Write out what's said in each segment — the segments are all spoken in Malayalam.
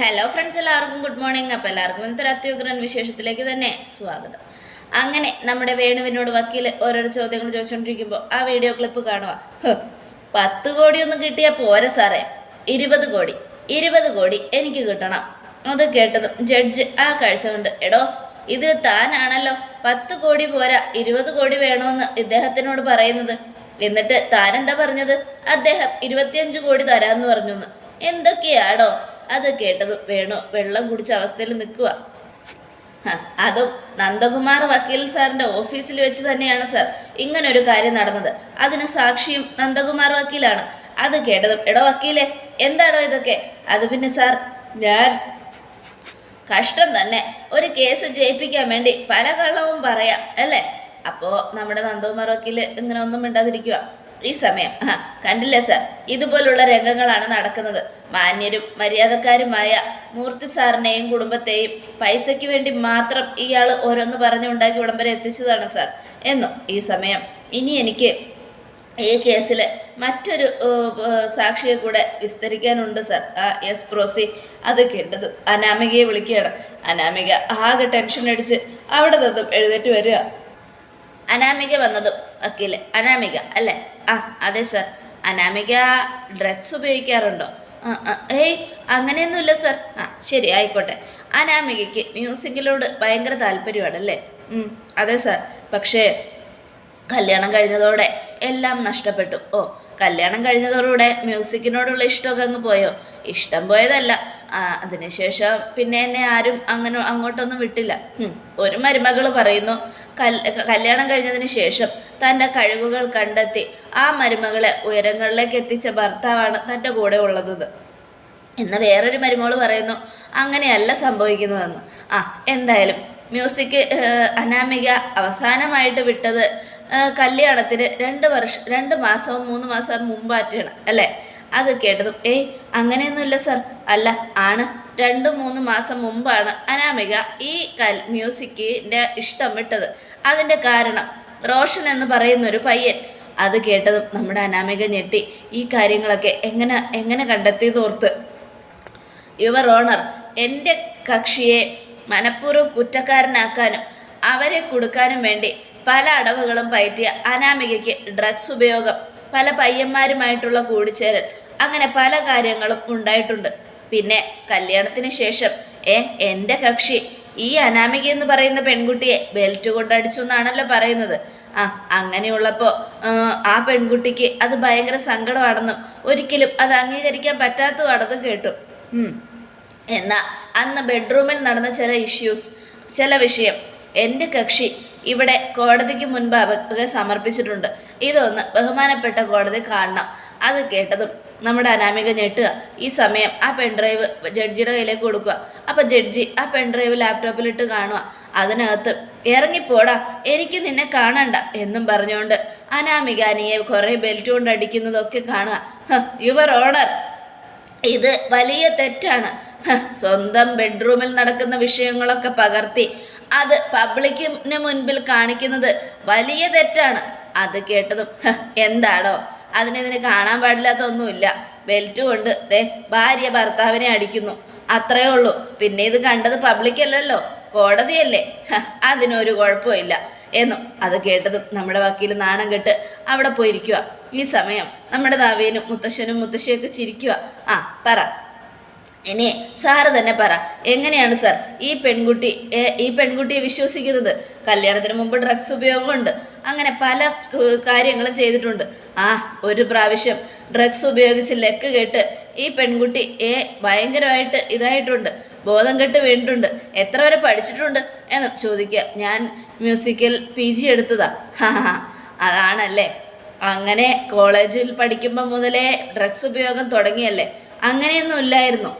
ഹലോ ഫ്രണ്ട്സ് എല്ലാവർക്കും ഗുഡ് മോർണിംഗ് അപ്പോൾ എല്ലാവർക്കും ഇന്നത്തെ അത്യുഗ്രൻ വിശേഷത്തിലേക്ക് തന്നെ സ്വാഗതം. അങ്ങനെ നമ്മുടെ വേണുവിനോട് വക്കീൽ ഓരോരോ ചോദ്യങ്ങൾ ചോദിച്ചുകൊണ്ടിരിക്കുമ്പോൾ ആ വീഡിയോ ക്ലിപ്പ് കാണുക പത്ത് കോടിയൊന്നും കിട്ടിയാൽ പോരെ സാറേ. ഇരുപത് കോടി ഇരുപത് കോടി എനിക്ക് കിട്ടണം. അത് കേട്ടതും ജഡ്ജ് ആ കാഴ്ച കൊണ്ട് എടോ ഇത് താനാണല്ലോ. പത്ത് കോടി പോരാ ഇരുപത് കോടി വേണമെന്ന് ഇദ്ദേഹത്തിനോട് പറയുന്നത്. എന്നിട്ട് താനെന്താ പറഞ്ഞത്? അദ്ദേഹം ഇരുപത്തിയഞ്ച് കോടി തരാമെന്ന് പറഞ്ഞു എന്തൊക്കെയാടോ? അത് കേട്ടത് വേണു വെള്ളം കുടിച്ച അവസ്ഥയിൽ നിൽക്കുക. അതും നന്ദകുമാർ വക്കീൽ സാറിന്റെ ഓഫീസിൽ വെച്ച് തന്നെയാണ് സാർ ഒരു കാര്യം നടന്നത്. അതിന് സാക്ഷിയും നന്ദകുമാർ വക്കീലാണ്. അത് കേട്ടതും എടോ വക്കീലെ എന്താണോ ഇതൊക്കെ? അത് പിന്നെ സാർ ഞാൻ കഷ്ടം തന്നെ. ഒരു കേസ് ജയിപ്പിക്കാൻ വേണ്ടി പല കള്ളവും പറയാം അല്ലേ? അപ്പോൾ നമ്മുടെ നന്ദകുമാർ വക്കീൽ ഇങ്ങനെ ഒന്നും മിണ്ടാതിരിക്കുക ഈ സമയം. ആ കണ്ടില്ലേ സാർ? ഇതുപോലുള്ള രംഗങ്ങളാണ് നടക്കുന്നത്. മാന്യരും മര്യാദക്കാരുമായ മൂർത്തി സാറിനെയും കുടുംബത്തെയും പൈസയ്ക്ക് വേണ്ടി മാത്രം ഇയാൾ ഓരോന്ന് പറഞ്ഞുണ്ടാക്കി ഇവിടം വരെ എത്തിച്ചതാണ് സാർ. എന്നും ഈ സമയം ഇനി എനിക്ക് ഈ കേസിൽ മറ്റൊരു സാക്ഷിയെ കൂടെ വിസ്തരിക്കാനുണ്ട് സാർ. ആ എസ് പ്രോസി അത് കേട്ടത് അനാമികയെ വിളിക്കുകയാണ്. അനാമിക ആകെ ടെൻഷൻ അടിച്ച് അവിടെ നിന്നും എഴുന്നേറ്റ് വരിക. അനാമിക വന്നതും വക്കീൽ അനാമിക അല്ലേ? ആ അതെ സർ. അനാമിക ഡ്രഗ്സ് ഉപയോഗിക്കാറുണ്ടോ? ഏയ് അങ്ങനെയൊന്നുമില്ല സർ. ആ ശരി ആയിക്കോട്ടെ. അനാമികയ്ക്ക് മ്യൂസിക്കിലോട് ഭയങ്കര താല്പര്യമാണല്ലേ? അതെ സർ. പക്ഷേ കല്യാണം കഴിഞ്ഞതോടെ എല്ലാം നഷ്ടപ്പെട്ടു. ഓ കല്യാണം കഴിഞ്ഞതോടുകൂടെ മ്യൂസിക്കിനോടുള്ള ഇഷ്ടമൊക്കെ അങ്ങ് പോയോ? ഇഷ്ടം പോയതല്ല. അതിനുശേഷം പിന്നെ എന്നെ ആരും അങ്ങനെ അങ്ങോട്ടൊന്നും വിട്ടില്ല. ഒരു മരുമകൾ പറയുന്നു കല്യാണം കഴിഞ്ഞതിന് ശേഷം തന്റെ കഴിവുകൾ കണ്ടെത്തി ആ മരുമകളെ ഉയരങ്ങളിലേക്ക് എത്തിച്ച ഭർത്താവാണ് തന്റെ കൂടെ ഉള്ളത് എന്ന് വേറൊരു മരുമോൾ പറയുന്നു അങ്ങനെയല്ല സംഭവിക്കുന്നതെന്ന്. ആ എന്തായാലും മ്യൂസിക് അനാമിക അവസാനമായിട്ട് വിട്ടത് കല്യാണത്തിന് രണ്ട് വർഷം രണ്ട് മാസവും മൂന്ന് മാസവും മുമ്പാറ്റാണ് അല്ലേ? അത് കേട്ടതും ഏയ് അങ്ങനെയൊന്നുമില്ല സർ. അല്ല ആണ്. രണ്ട് മൂന്ന് മാസം മുമ്പാണ് അനാമിക ഈ കൽ മ്യൂസിക്കിന്റെ ഇഷ്ടം വിട്ടത്. അതിന്റെ കാരണം റോഷൻ എന്ന് പറയുന്ന ഒരു പയ്യൻ. അത് കേട്ടതും നമ്മുടെ അനാമിക ഞെട്ടി. ഈ കാര്യങ്ങളൊക്കെ എങ്ങനെ എങ്ങനെ കണ്ടെത്തിയതോർത്ത്. യുവർ ഓണർ എന്റെ കക്ഷിയെ മനഃപൂർവം കുറ്റക്കാരനാക്കാനും അവരെ കൊടുക്കാനും വേണ്ടി പല അടവുകളും പയറ്റിയ അനാമികയ്ക്ക് ഡ്രഗ്സ് ഉപയോഗം പല പയ്യന്മാരുമായിട്ടുള്ള കൂടിച്ചേരൽ അങ്ങനെ പല കാര്യങ്ങളും ഉണ്ടായിട്ടുണ്ട്. പിന്നെ കല്യാണത്തിന് ശേഷം ഏ എന്റെ കക്ഷി ഈ അനാമിക എന്ന് പറയുന്ന പെൺകുട്ടിയെ ബെൽറ്റ് കൊണ്ടടിച്ചു എന്നാണല്ലോ പറയുന്നത്. ആ അങ്ങനെയുള്ളപ്പോൾ ആ പെൺകുട്ടിക്ക് അത് ഭയങ്കര സങ്കടമാണെന്നും ഒരിക്കലും അത് അംഗീകരിക്കാൻ പറ്റാത്തതാണെന്നും കേട്ടു. എന്നാൽ അന്ന് ബെഡ്റൂമിൽ നടന്ന ചില ഇഷ്യൂസ് ചില വിഷയം. എന്റെ കക്ഷി ഇവിടെ കോടതിക്ക് മുൻപ് അപക സമർപ്പിച്ചിട്ടുണ്ട്. ഇതൊന്ന് ബഹുമാനപ്പെട്ട കോടതി കാണണം. അത് കേട്ടതും നമ്മുടെ അനാമിക ഞെട്ടുക. ഈ സമയം ആ പെൺഡ്രൈവ് ജഡ്ജിയുടെ കയ്യിലേക്ക് കൊടുക്കുക. അപ്പം ജഡ്ജി ആ പെൺഡ്രൈവ് ലാപ്ടോപ്പിലിട്ട് കാണുക. അതിനകത്ത് ഇറങ്ങിപ്പോടാ എനിക്ക് നിന്നെ കാണണ്ട എന്നും പറഞ്ഞുകൊണ്ട് അനാമിക അനിയെ കുറേ ബെൽറ്റ് കൊണ്ട് അടിക്കുന്നതൊക്കെ കാണുക. Your honour. ഇത് വലിയ തെറ്റാണ്. സ്വന്തം ബെഡ്റൂമിൽ നടക്കുന്ന വിഷയങ്ങളൊക്കെ പകർത്തി അത് പബ്ലിക്കിന് മുൻപിൽ കാണിക്കുന്നത് വലിയ തെറ്റാണ്. അത് കേട്ടതും എന്താണോ അതിനെ അതിനിതിന് കാണാൻ പാടില്ലാത്തൊന്നുമില്ല. ബെൽറ്റ് കൊണ്ട് ദേ ഭാര്യ ഭർത്താവിനെ അടിക്കുന്നു. അത്രയേ ഉള്ളൂ. പിന്നെ ഇത് കണ്ടത് പബ്ലിക്കല്ലല്ലോ? കോടതിയല്ലേ? അതിനൊരു കുഴപ്പമില്ല. എന്നും അത് കേട്ടതും നമ്മുടെ വക്കീൽ നാണം കെട്ട് അവിടെ പോയിരിക്കുക ഈ സമയം നമ്മുടെ നവീനും മുത്തശ്ശനും മുത്തശ്ശിയൊക്കെ ചിരിക്കുക ആ പറ. ഇനി സാറ് തന്നെ പറ എങ്ങനെയാണ് സാർ ഈ പെൺകുട്ടി ഈ പെൺകുട്ടിയെ വിശ്വസിക്കുന്നത്? കല്യാണത്തിന് മുമ്പ് ഡ്രഗ്സ് ഉപയോഗമുണ്ട്. അങ്ങനെ പല കാര്യങ്ങളും ചെയ്തിട്ടുണ്ട്. ആ ഒരു പ്രാവശ്യം ഡ്രഗ്സ് ഉപയോഗിച്ച് ലെക്ക് കേട്ട് ഈ പെൺകുട്ടി ഏ ഭയങ്കരമായിട്ട് ഇതായിട്ടുണ്ട്. ബോധം കെട്ട് വീണിട്ടുണ്ട്. എത്ര വരെ പഠിച്ചിട്ടുണ്ട് എന്ന് ചോദിക്കുക. ഞാൻ മ്യൂസിക്കൽ പി ജി എടുത്തതാ. അതാണല്ലേ. അങ്ങനെ കോളേജിൽ പഠിക്കുമ്പോൾ മുതലേ ഡ്രഗ്സ് ഉപയോഗം തുടങ്ങിയല്ലേ? അങ്ങനെയൊന്നും ഇല്ലായിരുന്നു.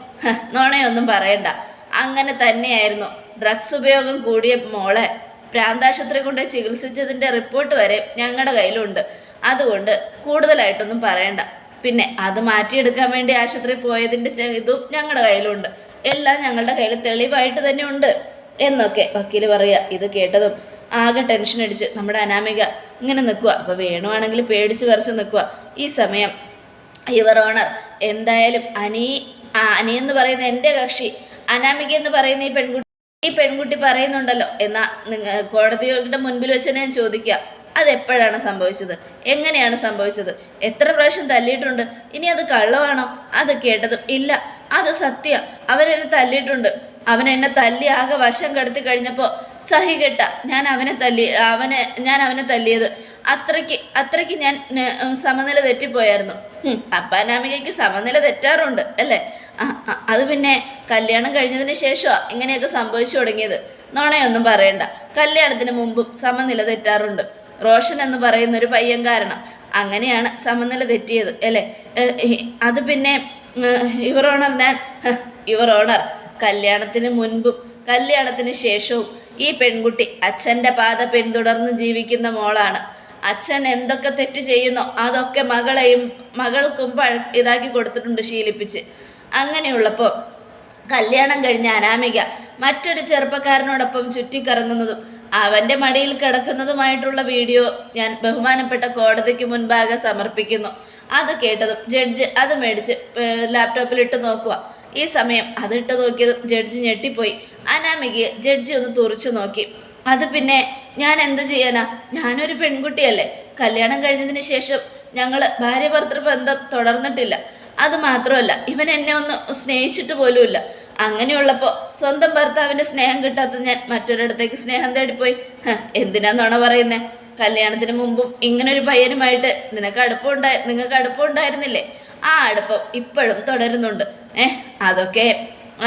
നുണയൊന്നും പറയണ്ട. അങ്ങനെ തന്നെയായിരുന്നു. ഡ്രഗ്സ് ഉപയോഗം കൂടിയ മോളെ. പ്രാന്താശുപത്രി കൊണ്ട് ചികിത്സിച്ചതിന്റെ റിപ്പോർട്ട് വരെ ഞങ്ങളുടെ കയ്യിലുണ്ട്. അതുകൊണ്ട് കൂടുതലായിട്ടൊന്നും പറയണ്ട. പിന്നെ അത് മാറ്റിയെടുക്കാൻ വേണ്ടി ആശുപത്രി പോയതിന്റെ ഇതും ഞങ്ങളുടെ കയ്യിലുണ്ട്. എല്ലാം ഞങ്ങളുടെ കയ്യിൽ തെളിവായിട്ട് തന്നെ ഉണ്ട്. എന്നൊക്കെ വക്കീൽ പറയുക ഇത് കേട്ടതും ആകെ ടെൻഷൻ അടിച്ച് നമ്മുടെ അനാമിക ഇങ്ങനെ നിൽക്കുക അപ്പോൾ വേണുവാണെങ്കിൽ പേടിച്ച് വരച്ച് നിൽക്കുക ഈ സമയം യുവർ ഓണർ എന്തായാലും അനി ആ അനി എന്ന് പറയുന്ന എന്റെ കക്ഷി അനാമിക എന്ന് പറയുന്ന ഈ പെൺകുട്ടി ഈ പെൺകുട്ടി പറയുന്നുണ്ടല്ലോ. എന്നാ നിങ്ങൾ കോടതിയുടെ മുൻപിൽ വെച്ച് ഞാൻ ചോദിക്കുക അതെപ്പോഴാണ് സംഭവിച്ചത്? എങ്ങനെയാണ് സംഭവിച്ചത്? എത്ര പ്രാവശ്യം തല്ലിയിട്ടുണ്ട്? ഇനി അത് കള്ളമാണോ? അത് കേട്ടതും ഇല്ല. അത് സത്യ. അവരെന്നെ തല്ലിയിട്ടുണ്ട്. അവൻ എന്നെ തല്ലി ആകെ വശം കടത്തി കഴിഞ്ഞപ്പോൾ സഹികെട്ട ഞാൻ അവനെ തല്ലി അവനെ ഞാൻ അവനെ തല്ലിയത്. അത്രയ്ക്ക് അത്രയ്ക്ക് ഞാൻ സമനില തെറ്റിപ്പോയായിരുന്നു. അപ്പാനാമികയ്ക്ക് സമനില തെറ്റാറുണ്ട് അല്ലേ? അത് പിന്നെ കല്യാണം കഴിഞ്ഞതിന് ശേഷമാണ് ഇങ്ങനെയൊക്കെ സംഭവിച്ചു തുടങ്ങിയത്. നോണയൊന്നും പറയണ്ട. കല്യാണത്തിന് മുമ്പും സമനില തെറ്റാറുണ്ട്. റോഷൻ എന്ന് പറയുന്ന ഒരു പയ്യൻ കാരണം അങ്ങനെയാണ് സമനില തെറ്റിയത് അല്ലേ? അത് പിന്നെ യുവർ ഓണർ ഞാൻ യുവർ ഓണർ. കല്യാണത്തിന് മുൻപും കല്യാണത്തിന് ശേഷവും ഈ പെൺകുട്ടി അച്ഛന്റെ പാത പിന്തുടർന്ന് ജീവിക്കുന്ന മോളാണ്. അച്ഛൻ എന്തൊക്കെ തെറ്റ് ചെയ്യുന്നോ അതൊക്കെ മകളെയും മകൾക്കും പഴ ഇതാക്കി കൊടുത്തിട്ടുണ്ട് ശീലിപ്പിച്ച്. അങ്ങനെയുള്ളപ്പോൾ കല്യാണം കഴിഞ്ഞ അനാമിക മറ്റൊരു ചെറുപ്പക്കാരനോടൊപ്പം ചുറ്റിക്കറങ്ങുന്നതും അവന്റെ മടിയിൽ കിടക്കുന്നതുമായിട്ടുള്ള വീഡിയോ ഞാൻ ബഹുമാനപ്പെട്ട കോടതിക്ക് മുൻപാകെ സമർപ്പിക്കുന്നു. അത് കേട്ടതും ജഡ്ജ് അത് മേടിച്ച് ലാപ്ടോപ്പിലിട്ട് നോക്കുക. ഈ സമയം അതിട്ട് നോക്കിയതും ജഡ്ജ് ഞെട്ടിപ്പോയി. അനാമികയെ ജഡ്ജി ഒന്ന് തുറച്ചു നോക്കി. അത് പിന്നെ ഞാൻ എന്ത് ചെയ്യാനാ? ഞാനൊരു പെൺകുട്ടിയല്ലേ. കല്യാണം കഴിഞ്ഞതിന് ശേഷം ഞങ്ങൾ ഭാര്യ ഭർത്തൃ ബന്ധം തുടർന്നിട്ടില്ല. അത് മാത്രമല്ല ഇവൻ എന്നെ ഒന്ന് സ്നേഹിച്ചിട്ട് പോലുമില്ല. അങ്ങനെയുള്ളപ്പോൾ സ്വന്തം ഭർത്താവിന്റെ സ്നേഹം കിട്ടാത്ത ഞാൻ മറ്റൊരിടത്തേക്ക് സ്നേഹം തേടിപ്പോയി. എന്തിനാന്നാണോ പറയുന്നേ? കല്യാണത്തിന് മുമ്പും ഇങ്ങനൊരു പയ്യനുമായിട്ട് നിനക്ക് അടുപ്പം ഉണ്ടായി നിങ്ങൾക്ക് അടുപ്പമുണ്ടായിരുന്നില്ലേ? ആ അടുപ്പം ഇപ്പോഴും തുടരുന്നുണ്ട്. ഏഹ് അതൊക്കെ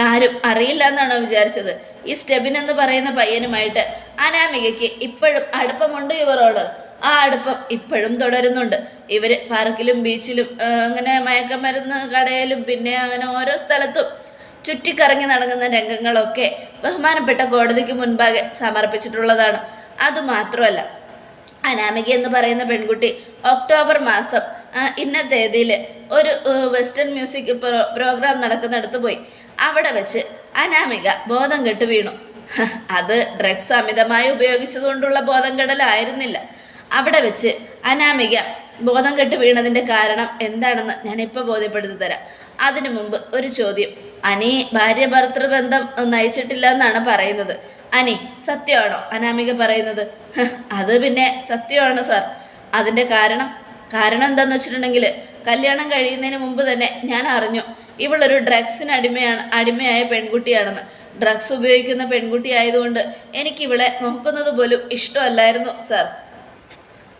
ആരും അറിയില്ല എന്നാണോ വിചാരിച്ചത്? ഈ സ്റ്റെബിൻ എന്ന് പറയുന്ന പയ്യനുമായിട്ട് അനാമികയ്ക്ക് ഇപ്പോഴും അടുപ്പമുണ്ട് ഇവരോട് ആ അടുപ്പം ഇപ്പോഴും തുടരുന്നുണ്ട്. ഇവർ പാർക്കിലും ബീച്ചിലും അങ്ങനെ മയക്കമരുന്ന് കടയിലും പിന്നെ അങ്ങനെ ഓരോ സ്ഥലത്തും ചുറ്റിക്കറങ്ങി നടക്കുന്ന രംഗങ്ങളൊക്കെ ബഹുമാനപ്പെട്ട കോടതിക്ക് മുൻപാകെ സമർപ്പിച്ചിട്ടുള്ളതാണ്. അതുമാത്രമല്ല അനാമിക എന്ന് പറയുന്ന പെൺകുട്ടി ഒക്ടോബർ മാസം ഇന്ന തീയതിയിൽ ഒരു വെസ്റ്റേൺ മ്യൂസിക് പ്രോ പ്രോഗ്രാം നടക്കുന്നിടത്ത് പോയി. അവിടെ വെച്ച് അനാമിക ബോധം കെട്ട് വീണു. അത് ഡ്രഗ്സ് അമിതമായി ഉപയോഗിച്ചതുകൊണ്ടുള്ള ബോധം കെടലായിരുന്നില്ല. അവിടെ വെച്ച് അനാമിക ബോധം കെട്ട് വീണതിന്റെ കാരണം എന്താണെന്ന് ഞാൻ ഇപ്പോൾ ബോധ്യപ്പെടുത്തി തരാം. അതിനു മുമ്പ് ഒരു ചോദ്യം. അനി ഭാര്യ ഭർത്തൃ ബന്ധം നയിച്ചിട്ടില്ല എന്നാണ് പറയുന്നത്. അനി സത്യമാണോ? അനാമിക പറയുന്നത്. അത് പിന്നെ സത്യമാണ് സാർ? അതിന്റെ കാരണം കാരണം എന്താണെന്ന് വെച്ചിട്ടുണ്ടെങ്കിൽ കല്യാണം കഴിയുന്നതിന് മുമ്പ് തന്നെ ഞാൻ അറിഞ്ഞു. ഇവളൊരു ഡ്രഗ്സിന് അടിമയാണ് അടിമയായ പെൺകുട്ടിയാണെന്ന്. ഡ്രഗ്സ് ഉപയോഗിക്കുന്ന പെൺകുട്ടി ആയതുകൊണ്ട് എനിക്ക് ഇവളെ നോക്കുന്നത് പോലും ഇഷ്ടമല്ലായിരുന്നു സാർ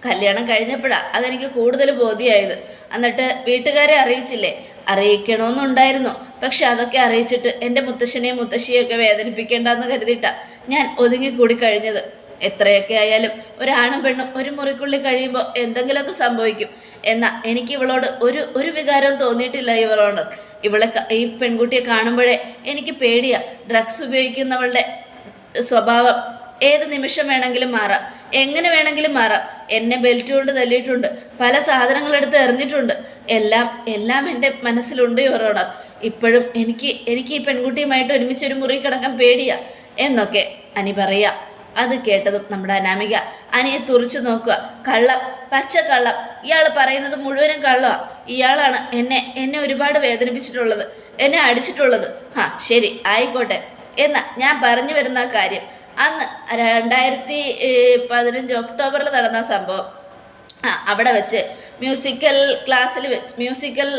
കല്യാണം കഴിഞ്ഞപ്പോഴാണ് അതെനിക്ക് കൂടുതൽ ബോധ്യമായത് എന്നിട്ട് വീട്ടുകാരെ അറിയിച്ചില്ലേ? അറിയിക്കണമെന്നുണ്ടായിരുന്നു പക്ഷെ അതൊക്കെ അറിയിച്ചിട്ട് എന്റെ മുത്തശ്ശനെയും മുത്തശ്ശിയൊക്കെ വേദനിപ്പിക്കേണ്ടെന്ന് കരുതിയിട്ടാണ് ഞാൻ ഒതുങ്ങിക്കൂടി കഴിഞ്ഞത്. എത്രയൊക്കെ ആയാലും ഒരാണും പെണ്ണും ഒരു മുറിക്കുള്ളിൽ കഴിയുമ്പോൾ എന്തെങ്കിലുമൊക്കെ സംഭവിക്കും. എന്നാൽ എനിക്ക് ഇവളോട് ഒരു ഒരു വികാരവും തോന്നിയിട്ടില്ല ഇവളോണർ ഇവളെ ഈ പെൺകുട്ടിയെ കാണുമ്പോഴേ എനിക്ക് പേടിയാ. ഡ്രഗ്സ് ഉപയോഗിക്കുന്നവളുടെ സ്വഭാവം ഏത് നിമിഷം വേണമെങ്കിലും മാറാം. എങ്ങനെ വേണമെങ്കിലും മാറാം. എന്നെ ബെൽറ്റ് കൊണ്ട് തല്ലിയിട്ടുണ്ട്. പല സാധനങ്ങളെടുത്ത് എറിഞ്ഞിട്ടുണ്ട്. എല്ലാം എല്ലാം എന്റെ മനസ്സിലുണ്ട് ഇവരോണർ ഇപ്പോഴും എനിക്ക് എനിക്ക് ഈ പെൺകുട്ടിയുമായിട്ട് ഒരുമിച്ച് ഒരു മുറി കിടക്കാൻ പേടിയാ. എന്നൊക്കെ അനി പറയാ. അത് കേട്ടതും നമ്മുടെ അനാമിക അനിയെ തുറച്ചു നോക്കുക. കള്ളം പച്ച കള്ളം. ഇയാൾ പറയുന്നത് മുഴുവനും കള്ളമാണ് ഇയാളാണ് എന്നെ എന്നെ ഒരുപാട് വേദനിപ്പിച്ചിട്ടുള്ളത് എന്നെ അടിച്ചിട്ടുള്ളത്. ആ ശരി ആയിക്കോട്ടെ. എന്നാ ഞാൻ പറഞ്ഞു വരുന്ന കാര്യം. അന്ന് രണ്ടായിരത്തി പതിനഞ്ച് ഒക്ടോബറിൽ നടന്ന സംഭവം. ആ അവിടെ വെച്ച് മ്യൂസിക്കൽ ക്ലാസ്സിൽ വെച്ച് മ്യൂസിക്കൽ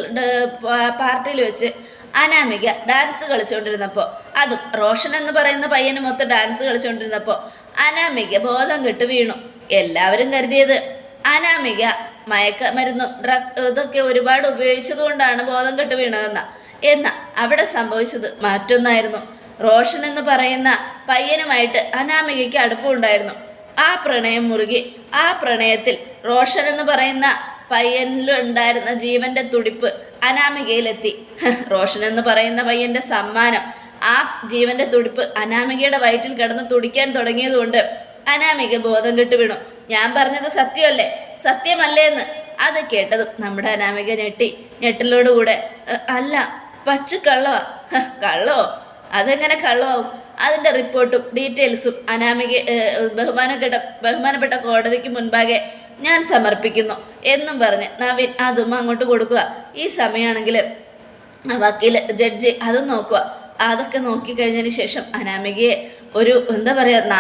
പാർട്ടിയിൽ വെച്ച് അനാമിക ഡാൻസ് കളിച്ചുകൊണ്ടിരുന്നപ്പോൾ അതും റോഷൻ എന്ന് പറയുന്ന പയ്യന് മൊത്തം ഡാൻസ് കളിച്ചുകൊണ്ടിരുന്നപ്പോൾ അനാമിക ബോധം കെട്ട് വീണു. എല്ലാവരും കരുതിയത് അനാമിക മയക്കമരുന്നും ഡ്രഗ് ഇതൊക്കെ ഒരുപാട് ഉപയോഗിച്ചതുകൊണ്ടാണ് ബോധം കെട്ട് വീണതെന്ന. എന്നാൽ അവിടെ സംഭവിച്ചത് മറ്റൊന്നായിരുന്നു. റോഷൻ എന്ന് പറയുന്ന പയ്യനുമായിട്ട് അനാമികയ്ക്ക് അടുപ്പമുണ്ടായിരുന്നു ആ പ്രണയം മുറുകി. ആ പ്രണയത്തിൽ റോഷൻ എന്ന് പറയുന്ന പയ്യനിലുണ്ടായിരുന്ന ജീവന്റെ തുടിപ്പ് അനാമികയിലെത്തി. റോഷൻ എന്ന് പറയുന്ന പയ്യന്റെ സമ്മാനം ആ ജീവന്റെ തുടിപ്പ് അനാമികയുടെ വയറ്റിൽ കിടന്ന് തുടിക്കാൻ തുടങ്ങിയതുകൊണ്ട് അനാമിക ബോധം കെട്ട് വീണു. ഞാൻ പറഞ്ഞത് സത്യമല്ലേ? സത്യമല്ലേ എന്ന്. അത് കേട്ടതും നമ്മുടെ അനാമിക ഞെട്ടി ഞെട്ടലോടുകൂടെ കൂടെ അല്ല പച്ച കള്ളവാ. കള്ളോ അതെങ്ങനെ കള്ളമാവും അതിന്റെ റിപ്പോർട്ടും ഡീറ്റെയിൽസും അനാമിക ബഹുമാന ബഹുമാനപ്പെട്ട ബഹുമാനപ്പെട്ട കോടതിക്ക് മുൻപാകെ ഞാൻ സമർപ്പിക്കുന്നു എന്നും പറഞ്ഞ് നവീൻ അതും അങ്ങോട്ട് കൊടുക്കുക. ഈ സമയമാണെങ്കിൽ വക്കീൽ ജഡ്ജി അതും നോക്കുക. അതൊക്കെ നോക്കിക്കഴിഞ്ഞതിന് ശേഷം അനാമികയെ ഒരു എന്താ പറയുക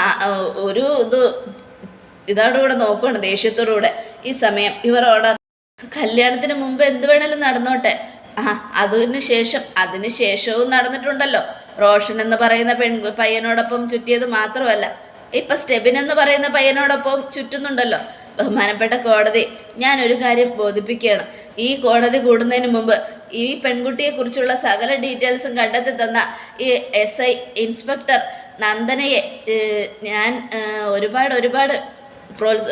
ഒരു ഇത് ഇതോടുകൂടെ നോക്കുകയാണ് ദേഷ്യത്തോടുകൂടെ. ഈ സമയം ഇവർ ഓണർ കല്യാണത്തിന് മുമ്പ് എന്ത് വേണേലും നടന്നോട്ടെ. ആ അതിന് ശേഷം അതിന് ശേഷവും നടന്നിട്ടുണ്ടല്ലോ. റോഷൻ എന്ന് പറയുന്ന പെൺ പയ്യനോടൊപ്പം ചുറ്റിയത് മാത്രമല്ല ഇപ്പം സ്റ്റെബിൻ എന്ന് പറയുന്ന പയ്യനോടൊപ്പം ചുറ്റുന്നുണ്ടല്ലോ. ബഹുമാനപ്പെട്ട കോടതി ഞാനൊരു കാര്യം ബോധിപ്പിക്കുകയാണ്. ഈ കോടതി കൂടുന്നതിന് മുമ്പ് ഈ പെൺകുട്ടിയെക്കുറിച്ചുള്ള സകല ഡീറ്റെയിൽസും കണ്ടെത്തി തന്ന ഈ എസ് ഐ ഇൻസ്പെക്ടർ നന്ദനയെ ഞാൻ ഒരുപാട് ഒരുപാട് പ്രോത്സ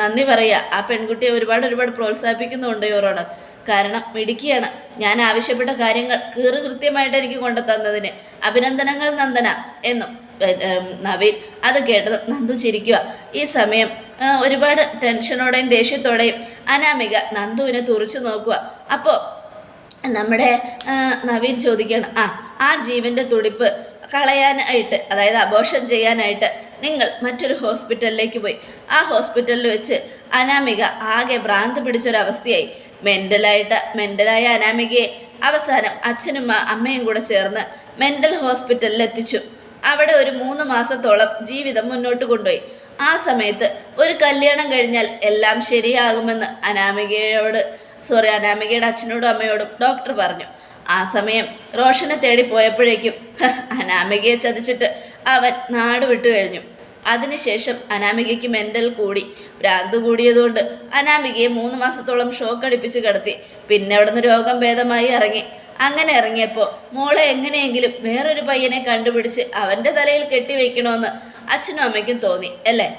നന്ദി പറയുക ആ പെൺകുട്ടിയെ ഒരുപാട് ഒരുപാട് പ്രോത്സാഹിപ്പിക്കുന്നുണ്ട് യുവറോണർ കാരണം മിടുക്കിയാണ്. ഞാൻ ആവശ്യപ്പെട്ട കാര്യങ്ങൾ കീറ് കൃത്യമായിട്ട് എനിക്ക് കൊണ്ടു തന്നതിന് അഭിനന്ദനങ്ങൾ നന്ദന എന്നും നവീൻ. അത് കേട്ടത് നന്ദു ചിരിക്കുക ഈ സമയം ഒരുപാട് ടെൻഷനോടെയും ദേഷ്യത്തോടെയും അനാമിക നന്ദുവിനെ തുറച്ചു നോക്കുക അപ്പോൾ നമ്മുടെ നവീൻ ചോദിക്കണം ആ ആ ജീവന്റെ തുടിപ്പ് കളയാനായിട്ട് അതായത് അബോഷം ചെയ്യാനായിട്ട് നിങ്ങൾ മറ്റൊരു ഹോസ്പിറ്റലിലേക്ക് പോയി. ആ ഹോസ്പിറ്റലിൽ വെച്ച് അനാമിക ആകെ ഭ്രാന്ത് പിടിച്ചൊരവസ്ഥയായി. മെന്റലായിട്ട് മെന്റലായ അനാമികയെ അവസാനം അച്ഛനും അമ്മയും കൂടെ ചേർന്ന് മെന്റൽ ഹോസ്പിറ്റലിൽ എത്തിച്ചു. അവിടെ ഒരു മൂന്ന് മാസത്തോളം ജീവിതം മുന്നോട്ട് കൊണ്ടുപോയി. ആ സമയത്ത് ഒരു കല്യാണം കഴിഞ്ഞാൽ എല്ലാം ശരിയാകുമെന്ന് അനാമികയോട് സോറി അനാമികയുടെ അച്ഛനോടും അമ്മയോടും ഡോക്ടർ പറഞ്ഞു. ആ സമയം റോഷനെ തേടി പോയപ്പോഴേക്കും അനാമികയെ ചതിച്ചിട്ട് അവൻ നാട് വിട്ടു കഴിഞ്ഞു. അതിനുശേഷം അനാമികയ്ക്ക് മെന്റൽ കൂടി. ഭ്രാന്ത് കൂടിയതുകൊണ്ട് അനാമികയെ മൂന്ന് മാസത്തോളം ഷോക്ക് അടിപ്പിച്ച് കിടത്തി. പിന്നെ അവിടുന്ന് രോഗം ഭേദമായി ഇറങ്ങി. അങ്ങനെ ഇറങ്ങിയപ്പോൾ മോളെ എങ്ങനെയെങ്കിലും വേറൊരു പയ്യനെ കണ്ടുപിടിച്ച് അവന്റെ തലയിൽ കെട്ടിവെക്കണമെന്ന് അച്ഛനും അമ്മയ്ക്കും തോന്നി അല്ലേ?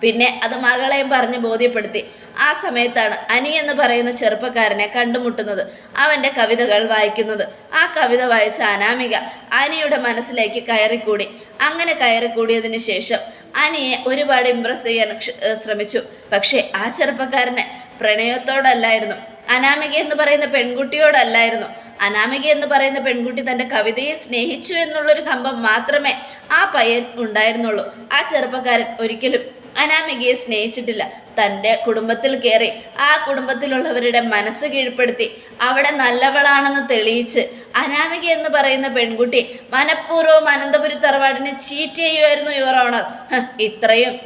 പിന്നെ അത് മകളെയും പറഞ്ഞ് ബോധ്യപ്പെടുത്തി. ആ സമയത്താണ് അനി എന്ന് പറയുന്ന ചെറുപ്പക്കാരനെ കണ്ടുമുട്ടുന്നത്. അവന്റെ കവിതകൾ വായിക്കുന്നത്. ആ കവിത വായിച്ച അനാമിക അനിയുടെ മനസ്സിലേക്ക് കയറിക്കൂടി. അങ്ങനെ കയറിക്കൂടിയതിന് ശേഷം അനിയെ ഒരുപാട് ഇമ്പ്രസ് ചെയ്യാൻ ശ്രമിച്ചു. പക്ഷേ ആ ചെറുപ്പക്കാരനെ പ്രണയത്തോടല്ലായിരുന്നു. അനാമിക എന്ന് പറയുന്ന പെൺകുട്ടിയോടല്ലായിരുന്നു. അനാമിക എന്ന് പറയുന്ന പെൺകുട്ടി തന്റെ കവിതയെ സ്നേഹിച്ചു എന്നുള്ളൊരു കമ്പം മാത്രമേ ആ പയ്യൻ ഉണ്ടായിരുന്നുള്ളൂ. ആ ചെറുപ്പക്കാരൻ ഒരിക്കലും അനാമികയെ സ്നേഹിച്ചിട്ടില്ല. തന്റെ കുടുംബത്തിൽ കയറി ആ കുടുംബത്തിലുള്ളവരുടെ മനസ്സ് കീഴ്പ്പെടുത്തി. അവിടെ നല്ലവളാണെന്ന് തെളിയിച്ച് അനാമിക എന്ന് പറയുന്ന പെൺകുട്ടി മനഃപൂർവം അനന്തപുരി തറവാടിനെ ചീറ്റ് ചെയ്യുമായിരുന്നു യുവർ ഓണർ. ഇത്രയും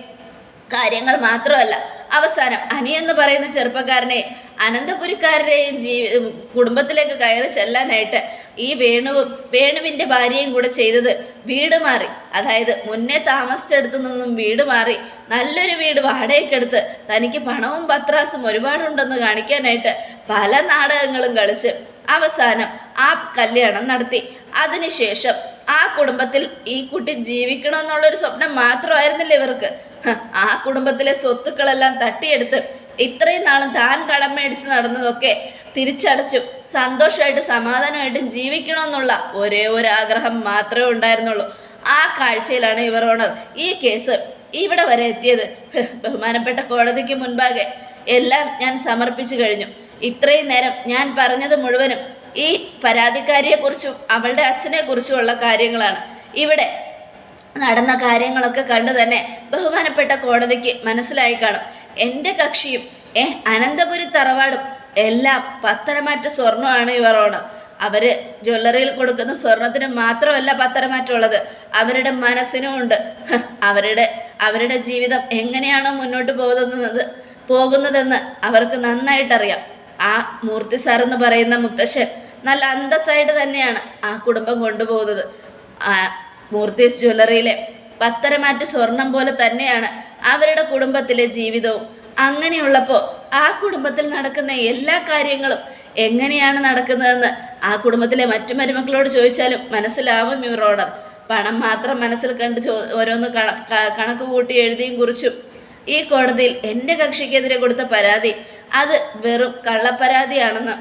കാര്യങ്ങൾ മാത്രമല്ല. അവസാനം അനി എന്ന് പറയുന്ന ചെറുപ്പക്കാരനെ അനന്തപുരിക്കാരുടെയും ജീവി കുടുംബത്തിലേക്ക് കയറി ചെല്ലാനായിട്ട് ഈ വേണുവും വേണുവിന്റെ ഭാര്യയും കൂടെ ചെയ്തത് വീട് മാറി. അതായത് മുന്നേ താമസിച്ചെടുത്തു നിന്നും വീട് മാറി. നല്ലൊരു വീട് വാടകയ്ക്കെടുത്ത് തനിക്ക് പണവും പത്രാസും ഒരുപാടുണ്ടെന്ന് കാണിക്കാനായിട്ട് പല നാടകങ്ങളും കളിച്ച് അവസാനം ആ കല്യാണം നടത്തി. അതിനുശേഷം ആ കുടുംബത്തിൽ ഈ കുട്ടി ജീവിക്കണമെന്നുള്ളൊരു സ്വപ്നം മാത്രമായിരുന്നില്ല ഇവർക്ക്. ആ കുടുംബത്തിലെ സ്വത്തുക്കളെല്ലാം തട്ടിയെടുത്ത് ഇത്രയും നാളും താൻ കടം മേടിച്ച് നടന്നതൊക്കെ തിരിച്ചടച്ചും. സന്തോഷമായിട്ട് സമാധാനമായിട്ടും ജീവിക്കണമെന്നുള്ള ഒരേ ഒരു ആഗ്രഹം മാത്രമേ ഉണ്ടായിരുന്നുള്ളൂ. ആ കാഴ്ചയിലാണ് ഇവർ ഓണർ ഈ കേസ് ഇവിടെ വരെ എത്തിയത്. ബഹുമാനപ്പെട്ട കോടതിക്ക് മുൻപാകെ എല്ലാം ഞാൻ സമർപ്പിച്ചു കഴിഞ്ഞു. ഇത്രയും നേരം ഞാൻ പറഞ്ഞത് മുഴുവനും ഈ പരാതിക്കാരിയെക്കുറിച്ചും അവളുടെ അച്ഛനെക്കുറിച്ചുമുള്ള കാര്യങ്ങളാണ്. ഇവിടെ നടന്ന കാര്യങ്ങളൊക്കെ കണ്ടു തന്നെ ബഹുമാനപ്പെട്ട കോടതിക്ക് മനസ്സിലായി കാണും. എന്റെ കക്ഷിയും ഏ അനന്തപുരി തറവാടും എല്ലാം പത്തരമാറ്റ സ്വർണമാണ് ഇവർ ഓണർ. അവർ ജ്വല്ലറിയിൽ കൊടുക്കുന്ന സ്വർണത്തിന് മാത്രമല്ല പത്തരമാറ്റമുള്ളത്. അവരുടെ മനസ്സിനും ഉണ്ട്. അവരുടെ അവരുടെ ജീവിതം എങ്ങനെയാണോ മുന്നോട്ട് പോകുന്നത് പോകുന്നതെന്ന് അവർക്ക് നന്നായിട്ടറിയാം. ആ മൂർത്തി സാർ എന്ന് പറയുന്ന മുത്തശ്ശൻ നല്ല അന്തസ്സായിട്ട് തന്നെയാണ് ആ കുടുംബം കൊണ്ടുപോകുന്നത്. മൂർത്തീസ് ജ്വല്ലറിയിലെ പത്തരമാറ്റ് സ്വർണം പോലെ തന്നെയാണ് അവരുടെ കുടുംബത്തിലെ ജീവിതവും. അങ്ങനെയുള്ളപ്പോൾ ആ കുടുംബത്തിൽ നടക്കുന്ന എല്ലാ കാര്യങ്ങളും എങ്ങനെയാണ് നടക്കുന്നതെന്ന് ആ കുടുംബത്തിലെ മറ്റു മരുമക്കളോട് ചോദിച്ചാലും മനസ്സിലാവും യുവർ ഓണർ. പണം മാത്രം മനസ്സിൽ കണ്ട് ചോ ഓരോന്ന് കണക്ക് കൂട്ടി എഴുതിയും കുറിച്ചും. ഈ കോടതിയിൽ എന്റെ കക്ഷിക്കെതിരെ കൊടുത്ത പരാതി അത് വെറും കള്ളപ്പരാതിയാണെന്ന്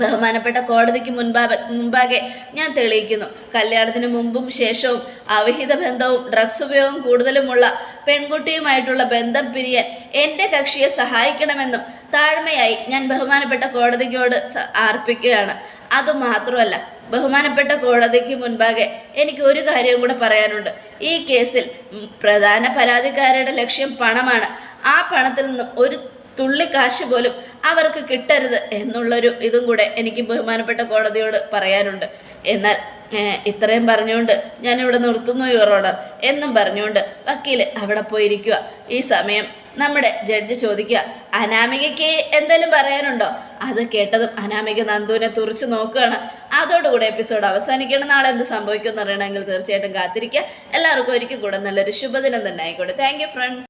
ബഹുമാനപ്പെട്ട കോടതിക്ക് മുൻപാകെ മുമ്പാകെ ഞാൻ തെളിയിക്കുന്നു. കല്യാണത്തിന് മുമ്പും ശേഷവും അവിഹിത ബന്ധവും ഡ്രഗ്സ് ഉപയോഗം കൂടുതലുമുള്ള പെൺകുട്ടിയുമായിട്ടുള്ള ബന്ധം പിരിയാൻ എന്റെ കക്ഷിയെ സഹായിക്കണമെന്നും താഴ്മയായി ഞാൻ ബഹുമാനപ്പെട്ട ആർപ്പിക്കുകയാണ്. അർപ്പിക്കുകയാണ് അതുമാത്രമല്ല ബഹുമാനപ്പെട്ട കോടതിക്ക് മുൻപാകെ എനിക്ക് ഒരു കാര്യവും കൂടെ പറയാനുണ്ട്. ഈ കേസിൽ പ്രധാന പരാതിക്കാരുടെ ലക്ഷ്യം പണമാണ്. ആ പണത്തിൽ നിന്നും ഒരു തുള്ളി കാശ് പോലും അവർക്ക് കിട്ടരുത് എന്നുള്ളൊരു ഇതും കൂടെ എനിക്ക് ബഹുമാനപ്പെട്ട കോടതിയോട് പറയാനുണ്ട്. എന്നാൽ ഇത്രയും പറഞ്ഞുകൊണ്ട് ഞാനിവിടെ നിർത്തുന്നു യുവർ ഓർഡർ. എന്നും പറഞ്ഞുകൊണ്ട് വക്കീൽ അവിടെ പോയിരിക്കുക. ഈ സമയം നമ്മുടെ ജഡ്ജ് ചോദിക്കുക അനാമികയ്ക്ക് എന്തെങ്കിലും പറയാനുണ്ടോ? അത് കേട്ടതും അനാമിക നന്ദുവിനെ തുറച്ചു നോക്കുകയാണ്. അതോടുകൂടെ എപ്പിസോഡ് അവസാനിക്കണം നാളെ എന്ത് സംഭവിക്കുമെന്ന് അറിയണമെങ്കിൽ തീർച്ചയായിട്ടും കാത്തിരിക്കുക. എല്ലാവർക്കും ഒരിക്കൽ കൂടെ നല്ലൊരു ശുഭദിനം തന്നെ ആയിക്കോട്ടെ. Thank friends.